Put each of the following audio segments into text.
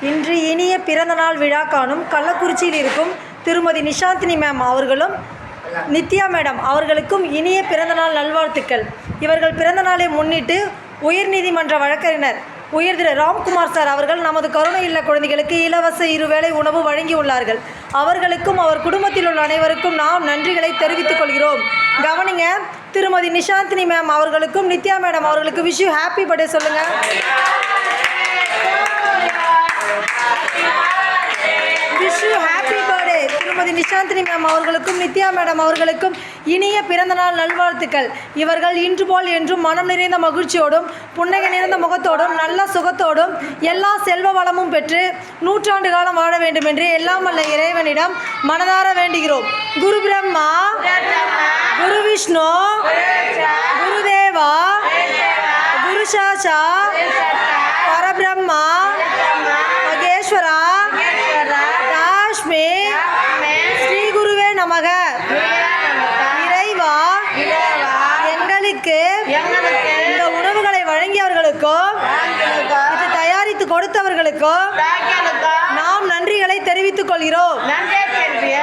இன்று இனிய பிறந்தநாள் விழா காணும் கள்ளக்குறிச்சியில் இருக்கும் திருமதி நிஷாந்தினி மேம் அவர்களும் நித்யா மேடம் அவர்களுக்கும் இனிய பிறந்தநாள் நல்வாழ்த்துக்கள். இவர்கள் பிறந்தநாளை முன்னிட்டு உயர்நீதிமன்ற வழக்கறிஞர் உயர் திரு ராம்குமார் சார் அவர்கள் நமது கருணை இல்ல குழந்தைகளுக்கு இலவச இருவேளை உணவு வழங்கியுள்ளார்கள் அவர்களுக்கும் அவர் குடும்பத்தில் உள்ள அனைவருக்கும் நாம் நன்றிகளை தெரிவித்துக் கொள்கிறோம். கவனிங்க திருமதி நிஷாந்தினி மேம் அவர்களுக்கும் நித்யா மேடம் அவர்களுக்கு விஷ் ஹாப்பி பர்த்டே சொல்லுங்கள் விஷ் யூ ஹாப்பி பர்த்டே திருமதி நிஷாந்தினி மேம் அவர்களுக்கும் நித்யா மேடம் அவர்களுக்கும் இனிய பிறந்தநாள் நல்வாழ்த்துக்கள். இவர்கள் இன்று போல் என்றும் மனம் நிறைந்த மகிழ்ச்சியோடும் புன்னகை நிறைந்த முகத்தோடும் நல்ல சுகத்தோடும் எல்லா செல்வ வளமும் பெற்று நூற்றாண்டு காலம் வாழ வேண்டும் என்று எல்லாம் வல்ல இறைவனிடம் மனதார வேண்டுகிறோம். குரு பிரம்மா குரு விஷ்ணு குருதேவா குரு சாச்சா நமக இறைவா எங்களுக்கு இந்த உணவுகளை வழங்கியவர்களுக்கும் இது தயாரித்து கொடுத்தவர்களுக்கும் நாம் நன்றிகளை தெரிவித்துக் கொள்கிறோம்.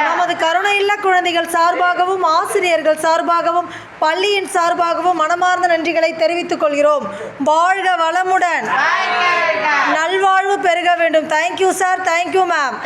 நமது கருணை இல்ல குழந்தைகள் சார்பாகவும் ஆசிரியர்கள் சார்பாகவும் பள்ளியின் சார்பாகவும் மனமார்ந்த நன்றிகளை தெரிவித்துக் கொள்கிறோம். வாழ்க வளமுடன். நல்வாழ்வு பெருக வேண்டும். Thank you sir thank you ma'am